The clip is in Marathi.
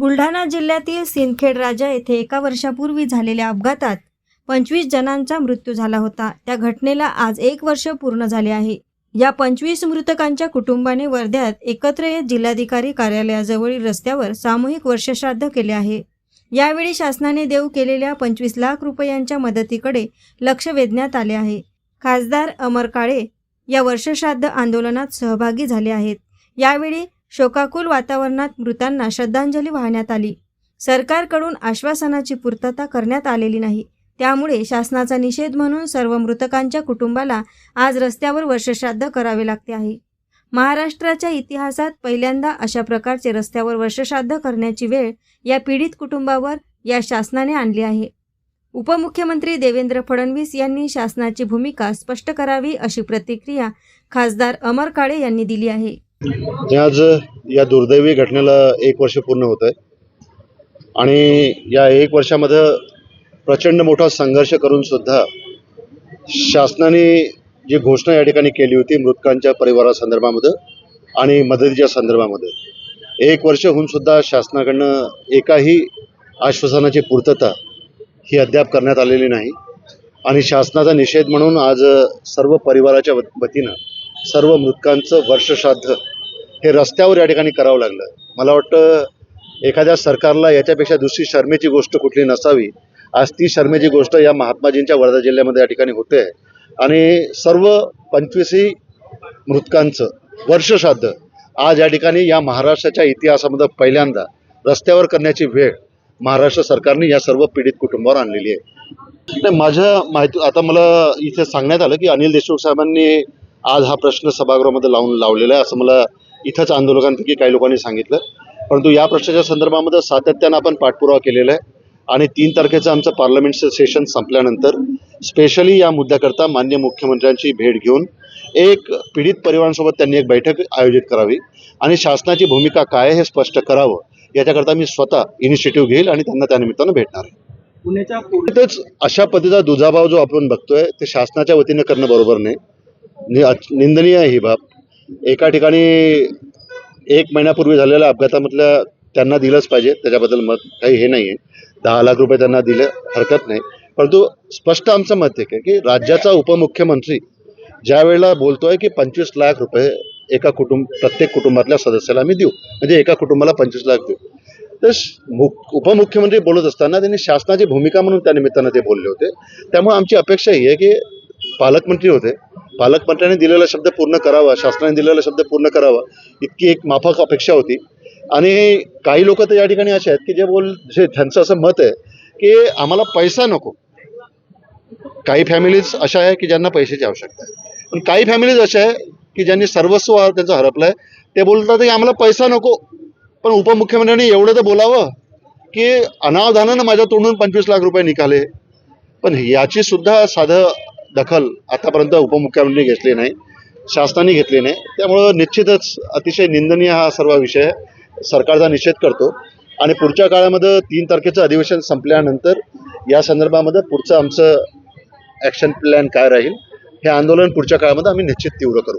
बुलढाणा जिल्ह्यातील सिंदखेड राजा येथे एका वर्षापूर्वी झालेल्या अपघातात पंचवीस जणांचा मृत्यू झाला होता. त्या घटनेला आज एक वर्ष पूर्ण झाले आहे. या पंचवीस मृतकांच्या कुटुंबाने वर्ध्यात एकत्र येत जिल्हाधिकारी कार्यालयाजवळील रस्त्यावर सामूहिक वर्षश्राद्ध केले आहे. यावेळी शासनाने देऊ केलेल्या पंचवीस लाख रुपयांच्या मदतीकडे लक्ष वेधण्यात आले आहे. खासदार अमर काळे या वर्षश्राद्ध आंदोलनात सहभागी झाले आहेत. यावेळी शोकाकुल वातावरणात मृतांना श्रद्धांजली वाहण्यात आली. सरकारकडून आश्वासनाची पूर्तता करण्यात आलेली नाही. त्यामुळे शासनाचा निषेध म्हणून सर्व मृतकांच्या कुटुंबाला आज रस्त्यावर वर्षश्राद्ध करावे लागते आहे. महाराष्ट्राच्या इतिहासात पहिल्यांदा अशा प्रकारचे रस्त्यावर वर्षश्राद्ध करण्याची वेळ या पीडित कुटुंबावर या शासनाने आणली आहे. उपमुख्यमंत्री देवेंद्र फडणवीस यांनी शासनाची भूमिका स्पष्ट करावी अशी प्रतिक्रिया खासदार अमर काळे यांनी दिली आहे. आज या दुर्दैवी घटनेला एक वर्ष पूर्ण होत आहे. आणि या एक वर्षामध्ये प्रचंड मोठा संघर्ष करून सुद्धा शासनाने जी घोषणा या ठिकाणी केली होती मृतकांच्या परिवारासंदर्भामध्ये आणि मदतीच्या संदर्भामध्ये एक वर्ष होऊन सुद्धा शासनाकडनं एकाही आश्वासनाची पूर्तता ही अद्याप करण्यात आलेली नाही. आणि शासनाचा निषेध म्हणून आज सर्व परिवाराच्या वतीनं सर्व मृतकांचं वर्षश्राद्ध हे रस्त्यावर या ठिकाणी करावं लागलं. मला वाटतं एखाद्या सरकारला याच्यापेक्षा दुसरी शर्मेची गोष्ट कुठली नसावी. आज ती शर्मेची गोष्ट या महात्माजींच्या वर्धा जिल्ह्यामध्ये या ठिकाणी होते. आणि सर्व पंचवीसही मृतकांचं वर्षश्राद्ध आज या ठिकाणी या महाराष्ट्राच्या इतिहासामध्ये पहिल्यांदा रस्त्यावर करण्याची वेळ महाराष्ट्र सरकारने या सर्व पीडित कुटुंबावर आणलेली आहे. नाही माझ्या माहिती आता मला इथे सांगण्यात आलं की अनिल देशमुख साहेबांनी आज हा प्रश्न सभागृहामध्ये लावून लावलेला आहे असं मला इथंच आंदोलकांपैकी काही लोकांनी सांगितलं. परंतु या प्रश्नाच्या संदर्भामध्ये सातत्यानं आपण पाठपुरावा केलेला आहे. आणि तीन तारखेचं आमचं पार्लमेंटचं सेशन संपल्यानंतर स्पेशली या मुद्द्याकरता मान्य मुख्यमंत्र्यांची भेट घेऊन एक पीडित परिवारांसोबत त्यांनी एक बैठक आयोजित करावी. आणि शासनाची भूमिका काय हे स्पष्ट करावं याच्याकरता मी स्वतः इनिशिएटिव्ह घेईल आणि त्यांना त्यानिमित्तानं भेटणार आहे. पुण्याच्या अशा पद्धतीचा दुजाभाव जो आपण बघतोय ते शासनाच्या वतीनं करणं बरोबर नाही. निंदनीय आहे ही बाब. एका ठिकाणी एक महिन्यापूर्वी झालेल्या अपघातामधल्या त्यांना दिलंच पाहिजे त्याच्याबद्दल मत काही हे नाही आहे दहा लाख रुपये त्यांना दिले हरकत नाही. परंतु स्पष्ट आमचं मत आहे की राज्याचा उपमुख्यमंत्री ज्या वेळेला बोलतोय की पंचवीस लाख रुपये एका कुटुंब प्रत्येक कुटुंबातल्या सदस्याला आम्ही देऊ म्हणजे एका कुटुंबाला पंचवीस लाख देऊ. तर उपमुख्यमंत्री बोलत असताना त्यांनी शासनाची भूमिका म्हणून त्या निमित्तानं ते बोलले होते. त्यामुळे आमची अपेक्षा ही आहे की पालकमंत्री होते पालकमंत्र्यांनी दिलेला शब्द पूर्ण करावा शासनाने दिलेला शब्द पूर्ण करावा इतकी एक माफक अपेक्षा होती. आणि काही लोक तर या ठिकाणी असे आहेत की जे बोल जे त्यांचं असं मत आहे की आम्हाला पैसा नको. काही फॅमिलीज अशा आहे की ज्यांना पैशाची आवश्यकता आहे. पण काही फॅमिलीज अशा आहे की ज्यांनी सर्वस्व त्यांचं हरपलं आहे ते बोलतात की आम्हाला पैसा नको. पण उपमुख्यमंत्र्यांनी एवढं तर बोलावं की अनावधानानं माझ्या तोंडून पंचवीस लाख रुपये निघाले. पण याची सुद्धा साधं दखल आतापर्यंत उपमुख्यमंत्री घेतली नाही शासनाने घेतली नाही. त्यामुळं निश्चितच अतिशय निंदनीय हा सर्व विषय सरकारचा निषेध करतो. आणि पुढच्या काळामध्ये तीन तारखेचं अधिवेशन संपल्यानंतर या संदर्भामध्ये पुढचं आमचं ॲक्शन प्लॅन काय राहील हे आंदोलन पुढच्या काळामध्ये आम्ही निश्चित तीव्र करू.